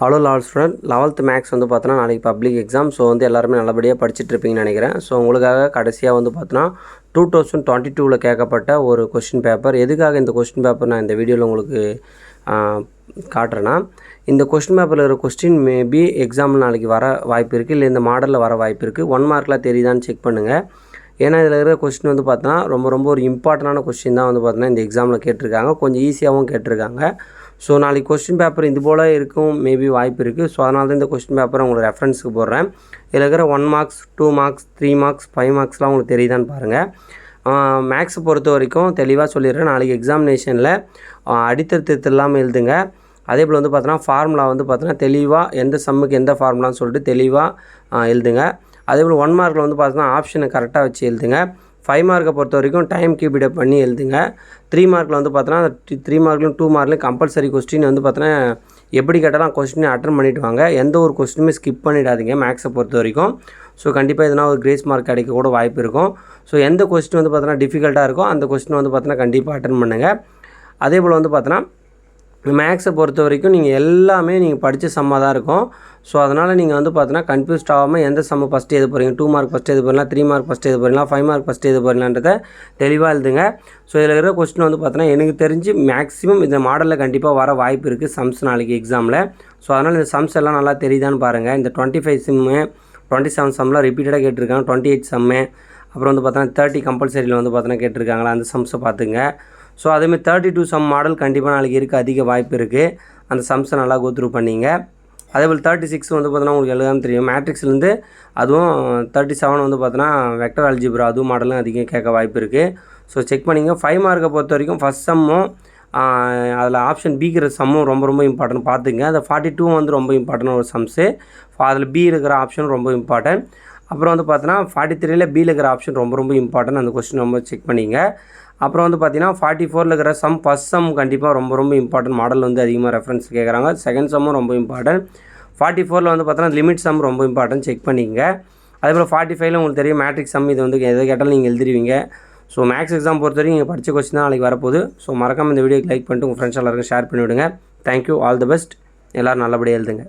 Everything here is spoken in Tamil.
ஹலோ லால் ஸ்டூடெண்ட் லெவல்த் மேக்ஸ் வந்து பார்த்தோன்னா நாளைக்கு பப்ளிக் எக்ஸாம் ஸோ வந்து எல்லாருமே நல்லபடியாக படிச்சுட்டு இருப்பீங்கன்னு நினைக்கிறேன். ஸோ உங்களுக்காக கடைசியாக வந்து பார்த்தோன்னா டூ தௌசண்ட் டுவெண்ட்டி டூவில் கேட்கப்பட்ட ஒரு கொஸ்டின் பேப்பர் எதுக்காக இந்த கொஸ்டின் பேப்பர் நான் இந்த வீடியோவில் உங்களுக்கு காட்டுறேன்னா இந்த கொஸ்டின் பேப்பரில் இருக்கிற கொஸ்டின் மேபி எக்ஸாமில் நாளைக்கு வர வாய்ப்பு இருக்குது இல்லை இந்த மாடலில் வர வாய்ப்பு இருக்குது ஒன் மார்க்கில் தெரியுதான்னு செக் பண்ணுங்கள் ஏன்னா இதில் இருக்கிற கொஸ்டின் வந்து பார்த்தோன்னா ரொம்ப ரொம்ப ஒரு இம்பார்ட்டண்டான கொஸ்டின் தான் வந்து பார்த்தோன்னா இந்த எக்ஸாமில் கேட்டிருக்காங்க. கொஞ்சம் ஈஸியாகவும் கேட்டிருக்காங்க. ஸோ நாளைக்கு கொஸ்டின் பேப்பர் இது போல் இருக்கும். மேபி வாய்ப்பு இருக்குது ஸோ அதனால தான் இந்த கொஸ்டின் பேப்பரை உங்களுக்கு ரெஃபரன்ஸுக்கு போடுறேன். இதில் இருக்கிற one marks two marks three marks five மார்க்ஸ்லாம் உங்களுக்கு தெரியுதான்னு பாருங்கள் மேக்ஸை பொறுத்த வரைக்கும் தெளிவாக சொல்லிடுறேன். நாளைக்கு எக்ஸாமினேஷனில் அடித்தருத்தத்து இல்லாமல் எழுதுங்க. அதே போல் வந்து பார்த்தோன்னா ஃபார்முலா வந்து பார்த்தோன்னா தெளிவாக எந்த சம்முக்கு எந்த ஃபார்முலான்னு சொல்லிட்டு தெளிவாக எழுதுங்க. அதே போல் ஒன் மார்க்கில் வந்து பார்த்தோன்னா ஆப்ஷனை கரெக்டாக வச்சு எழுதுங்க. ஃபைவ் மார்க்கை பொறுத்த வரைக்கும் டைம் கீப் இட் பண்ணி எழுதுங்க. த்ரீ மார்க்கில் வந்து பார்த்தோன்னா த்ரீ மார்க்லையும் டூ மார்க்லையும் கம்பல்சரி கொஸ்டின் வந்து பார்த்தோன்னா எப்படி கேட்டாலும் கொஸ்டினை அட்டன் பண்ணிவிட்டு வாங்க. எந்த ஒரு கொஸ்டினுமே ஸ்கிப் பண்ணிடாதீங்க மேக்ஸை பொறுத்த வரைக்கும். ஸோ கண்டிப்பாக எதனா ஒரு கிரேஸ் மார்க் கிடைக்க கூட வாய்ப்பு இருக்கும். ஸோ எந்த கொஸ்டின் வந்து பார்த்தோன்னா டிஃபிகல்ட்டாக இருக்கோ அந்த கொஸ்டின் வந்து பார்த்தோன்னா கண்டிப்பாக அட்டன் பண்ணுங்கள் அதே போல் வந்து பார்த்தோன்னா மேக்ஸை பொறுத்த வரைக்கும் நீங்கள் எல்லாமே நீங்கள் படித்த சம்மாக தான் இருக்கும். ஸோ அதனால் நீங்கள் வந்து பார்த்தீங்கன்னா கன்ஃபியூஸ்ட் ஆகாமல் எந்த செம்ம ஃபஸ்ட்டு எது போகிறீங்க டூ மார்க் ஃபஸ்ட்டு எது போகிறீங்களா த்ரீ மார்க் ஃபஸ்ட்டு எது போகிறீங்களா ஃபைவ் மார்க் ஃபஸ்ட்டு எது போகிறீங்களான்றதை தெளிவாக எழுதுங்க. ஸோ இதில் இருக்கிற கொஸ்டின் வந்து பார்த்தீங்கன்னா எனக்கு தெரிஞ்சு மேக்ஸிமம் இந்த மாடலில் கண்டிப்பாக வர வாய்ப்பு இருக்குது சம்ஸ் நாளைக்கு எக்ஸாமில் ஸோ அதனால் இந்த சம்ஸ் எல்லாம் நல்லா தெரியுதான்னு பாருங்கள் இந்த twenty five sum twenty seven சம்லாம் ரிப்பீட்டடாக கேட்டிருக்காங்க. டுவெண்ட்டி எயிட் சம்மு அப்புறம் வந்து பார்த்தோன்னா தேர்ட்டி கம்பல்சரியில் வந்து பார்த்தோன்னா கேட்டிருக்காங்களா? அந்த சம்ஸை பார்த்துங்க ஸோ அதேமாதிரி தேர்ட்டி டூ சம் மாடல் கண்டிப்பாக நாளைக்கு இருக்க அதிக வாய்ப்பு இருக்குது அந்த சம்ஸை நல்லா கோத்ரூ பண்ணிங்க. அதே போல் தேர்ட்டி சிக்ஸ் வந்து பார்த்தோன்னா உங்களுக்கு எழுதாமல் தெரியும். மேட்ரிக்ஸ்லேருந்து அதுவும் தேர்ட்டி செவன் வந்து பார்த்தோன்னா வெக்டர் அல்ஜிப்ரா அதுவும் மாடலும் அதிகம் கேட்க வாய்ப்பு இருக்குது ஸோ செக் பண்ணிங்க. ஃபைவ் மார்க்கை பொறுத்த வரைக்கும் ஃபஸ்ட் சம்மும் அதில் ஆப்ஷன் பிக்கிற சம்மும் ரொம்ப ரொம்ப இம்பார்ட்டன்ட் பார்த்துங்க அந்த ஃபார்ட்டி டூ வந்து ரொம்ப இம்பார்ட்டன்ட் ஒரு சம்ஸு அதில் பி இருக்கிற ஆப்ஷன் ரொம்ப இம்பார்ட்டன்ட் அப்புறம் வந்து பார்த்தோன்னா ஃபார்ட்டி த்ரீல பியில் இருக்கிற ஆப்ஷன் ரொம்ப ரொம்ப இம்பார்ட்டன்ட் அந்த கொஸ்டின் ரொம்ப செக் பண்ணிங்க. அப்புறம் வந்து பார்த்தீங்கன்னா ஃபார்ட்டி ஃபோரில் இருக்கிற சம் ஃபஸ்ட் சம் கண்டிப்பாக ரொம்ப ரொம்ப இம்பார்ட்டன்ட் மாடல் வந்து அதிகமாக ரெஃபரன்ஸ் கேட்குறாங்க செகண்ட் சம்மும் ரொம்ப இம்பார்ட்டன்ட் ஃபார்ட்டி ஃபோரில் வந்து பார்த்தோன்னா லிமிட் சம் ரொம்ப இம்பார்ட்டன்ட் செக் பண்ணிக்கங்க. அதே போல் ஃபார்ட்டி ஃபைவ்ல உங்களுக்கு தெரியும் மேட்ரிக் சம் இது வந்து எதை கேட்டாலும் நீங்கள் எழுதிருவீங்க. ஸோ மேக்ஸ் எக்ஸாம் பொறுத்த வரைக்கும் நீங்கள் படித்த கொஸ்டின் தான் நாளைக்கு வரப்போகுது. ஸோ மறக்காம இந்த வீடியோக்கு லைக் பண்ணிட்டு உங்கள் ஃப்ரெண்ட்ஸ் எல்லாருக்கும் ஷேர் பண்ணிவிடுங்க. தேங்க்யூ ஆல் தி பெஸ்ட் எல்லோரும் நல்லபடியாக எழுதுங்க.